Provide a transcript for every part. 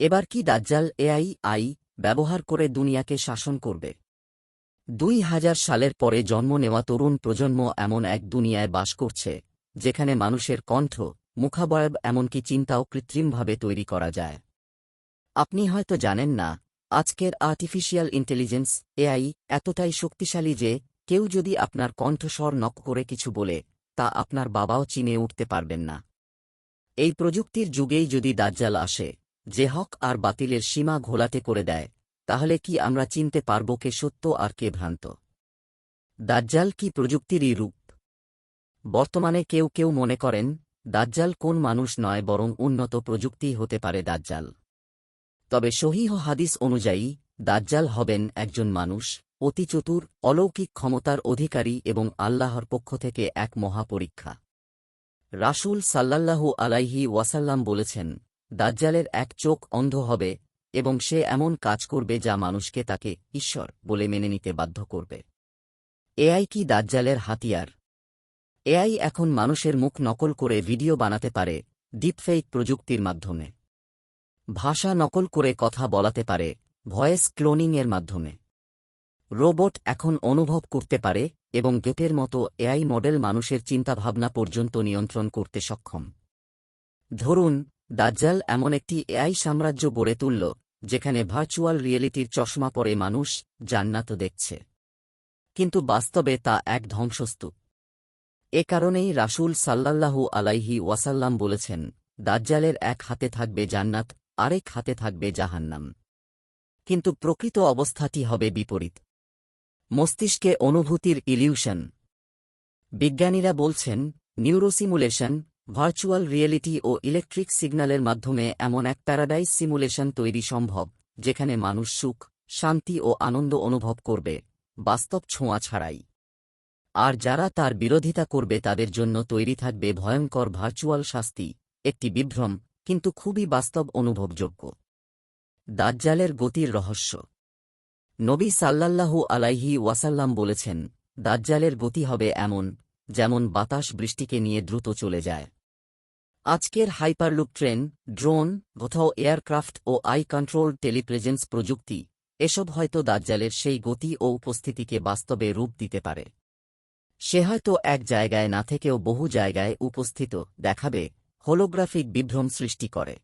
এবার কি দাজ্জাল এআই, আই ব্যবহার করে দুনিয়াকে শাসন করবে? দুই হাজার সালের পরে জন্ম নেওয়া তরুণ প্রজন্ম এমন এক দুনিয়ায় বাস করছে, যেখানে মানুষের কণ্ঠ, মুখাবয়ব এমনকি চিন্তাও কৃত্রিমভাবে তৈরি করা যায়। আপনি হয়তো জানেন না, আজকের আর্টিফিশিয়াল ইন্টেলিজেন্স এআই, এতটাই শক্তিশালী যে, কেউ যদি আপনার কণ্ঠস্বর নক করে কিছু বলে, তা আপনার বাবাও চিনে উঠতে পারবেন না। এই প্রযুক্তির যুগেই যদি দাজ্জাল আসে যে হক আর বাতিলের সীমা ঘোলাটে করে দেয়, তাহলে কি আমরা চিনতে পারব কে সত্য আর কে ভ্রান্ত? দাজ্জাল কি প্রযুক্তিরই রূপ? বর্তমানে কেউ কেউ মনে করেন, দাজ্জাল কোন মানুষ নয় বরং উন্নত প্রযুক্তি হতে পারে দাজ্জাল। তবে সহিহ হাদিস অনুযায়ী, দাজ্জাল হবেন একজন মানুষ, অতি চতুর, অলৌকিক ক্ষমতার অধিকারী এবং আল্লাহর পক্ষ থেকে এক মহাপরীক্ষা। রাসূল সাল্লাল্লাহু আলাইহি ওয়াসাল্লাম বলেছেন দাজ্জালের এক চোখ অন্ধ হবে এবং সে এমন কাজ করবে যা মানুষকে তাকে ঈশ্বর বলে মেনে নিতে বাধ্য করবে। এআই কি দাজ্জালের হাতিয়ার? এআই এখন মানুষের মুখ নকল করে ভিডিও বানাতে পারে, ডিপফেইক প্রযুক্তির মাধ্যমে। ভাষা নকল করে কথা বলাতে পারে, ভয়েস ক্লোনিংয়ের মাধ্যমে। রোবট এখন অনুভব করতে পারে এবং গেটের মতো এআই মডেল মানুষের চিন্তাভাবনা পর্যন্ত নিয়ন্ত্রণ করতে সক্ষম। ধরুন দাজ্জাল এমন একটি এআই সাম্রাজ্য গড়ে তুলল, যেখানে ভার্চুয়াল রিয়েলিটির চশমা পরে মানুষ জান্নাত দেখছে। কিন্তু বাস্তবে তা এক ধ্বংসস্তূপ। এ কারণেই রাসূল সাল্লাল্লাহু আলাইহি ওয়াসাল্লাম বলেছেন, দাজ্জালের এক হাতে থাকবে জান্নাত, আরেক হাতে থাকবে জাহান্নাম। কিন্তু প্রকৃত অবস্থাটি হবে বিপরীত। মস্তিষ্কে অনুভূতির ইলিউশন। বিজ্ঞানীরা বলছেন, নিউরোসিমুলেশন ভার্চুয়াল রিয়েলিটি ও ইলেকট্রিক সিগন্যালের মাধ্যমে এমন এক প্যারাডাইস সিমুলেশন তৈরি সম্ভব, যেখানে মানুষ সুখ, শান্তি ও আনন্দ অনুভব করবে, বাস্তব ছোঁয়া ছাড়াই। আর যারা তার বিরোধিতা করবে তাদের জন্য তৈরি থাকবে ভয়ঙ্কর ভার্চুয়াল শাস্তি, একটি বিভ্রম, কিন্তু খুবই বাস্তব অনুভবযোগ্য। দাজ্জালের গতির রহস্য। নবী সাল্লাল্লাহু আলাইহি ওয়াসাল্লাম বলেছেন, দাজ্জালের গতি হবে এমন, যেমন বাতাস বৃষ্টিকে নিয়ে দ্রুত চলে যায়। আজকের হাইপারলুপ ট্রেন, ড্রোন, কোথাও এয়ারক্রাফট ও আই কন্ট্রোল টেলিপ্রেজেন্স প্রযুক্তি, এসব হয়তো দাজ্জালের সেই গতি ও উপস্থিতিকে বাস্তবে রূপ দিতে পারে। সে হয়তো এক জায়গায় না থেকেও বহু জায়গায় উপস্থিত দেখাবে, হোলোগ্রাফিক বিভ্রম সৃষ্টি করে।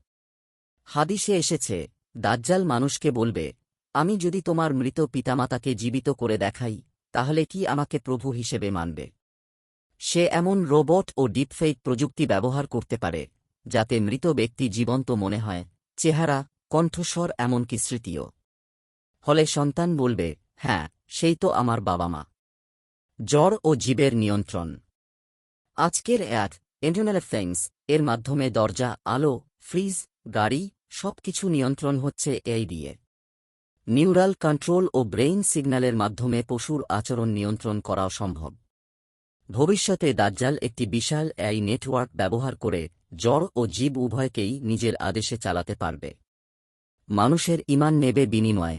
হাদিসে এসেছে, দাজ্জাল মানুষকে বলবে, আমি যদি তোমার মৃত পিতামাতাকে জীবিত করে দেখাই, তাহলে কি আমাকে প্রভু হিসেবে মানবে? সে এমন রোবট ও ডিপফেক প্রযুক্তি ব্যবহার করতে পারে, যাতে মৃত ব্যক্তি জীবন্ত মনে হয়, চেহারা, কণ্ঠস্বর এমনকি স্মৃতিও। ফলে সন্তান বলবে হ্যাঁ সেই তো আমার বাবা মা। জ্বর ও জীবের নিয়ন্ত্রণ। আজকের অ্যাড ইন্টারনাল থিংস এর মাধ্যমে দরজা, আলো, ফ্রিজ, গাড়ি, সবকিছু নিয়ন্ত্রণ হচ্ছে এই দিয়ে। নিউরাল কন্ট্রোল ও ব্রেইন সিগন্যালের মাধ্যমে পশুর আচরণ নিয়ন্ত্রণ করাও সম্ভব। ভবিষ্যতে দাজ্জাল একটি বিশাল এই নেটওয়ার্ক ব্যবহার করে জ্বর ও জীব উভয়কেই নিজের আদেশে চালাতে পারবে। মানুষের ইমান নেবে বিনিময়।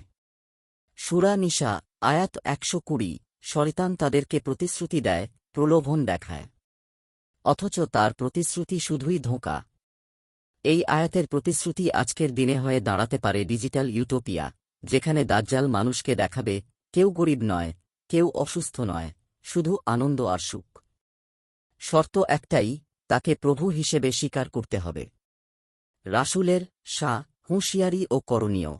সুরা নিশা আয়াত একশো কুড়ি, শয়তান তাদেরকে প্রতিশ্রুতি দেয়, প্রলোভন দেখায়। অথচ তার প্রতিশ্রুতি শুধুই ধোঁকা। এই আয়াতের প্রতিশ্রুতি আজকের দিনে হয়ে দাঁড়াতে পারে ডিজিটাল ইউটোপিয়া, যেখানে দাজ্জাল মানুষকে দেখাবে, কেউ গরিব নয়, কেউ অসুস্থ নয়। শুধু আনন্দ আর সুখ। শর্ত একটাই, তাকে প্রভু হিসেবে স্বীকার করতে হবে। রাসূলের শাহ, হুঁশিয়ারি ও করণীয়।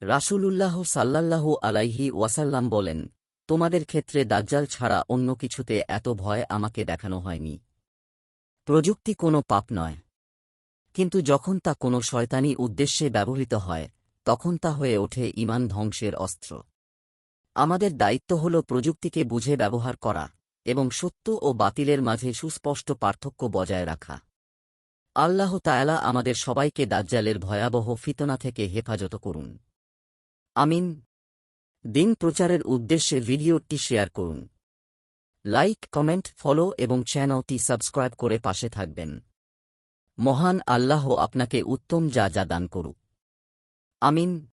রাসূলুল্লাহ সাল্লাল্লাহু আলাইহি ওয়াসাল্লাম বলেন, তোমাদের ক্ষেত্রে দাজ্জাল ছাড়া অন্য কিছুতে এত ভয় আমাকে দেখানো হয়নি। প্রযুক্তি কোনো পাপ নয়। কিন্তু যখন তা কোনো শয়তানি উদ্দেশ্যে ব্যবহৃত হয়, তখন তা হয়ে ওঠে ইমান ধ্বংসের অস্ত্র। আমাদের দায়িত্ব হল প্রযুক্তিকে বুঝে ব্যবহার করা এবং সত্য ও বাতিলের মাঝে সুস্পষ্ট পার্থক্য বজায় রাখা। আল্লাহ তায়ালা আমাদের সবাইকে দাজ্জালের ভয়াবহ ফিতনা থেকে হেফাজত করুন। আমিন। দিন প্রচারের উদ্দেশ্যে ভিডিওটি শেয়ার করুন। লাইক, কমেন্ট, ফলো এবং চ্যানেলটি সাবস্ক্রাইব করে পাশে থাকবেন। মহান আল্লাহ আপনাকে উত্তম যা যা দান করুক। আমিন।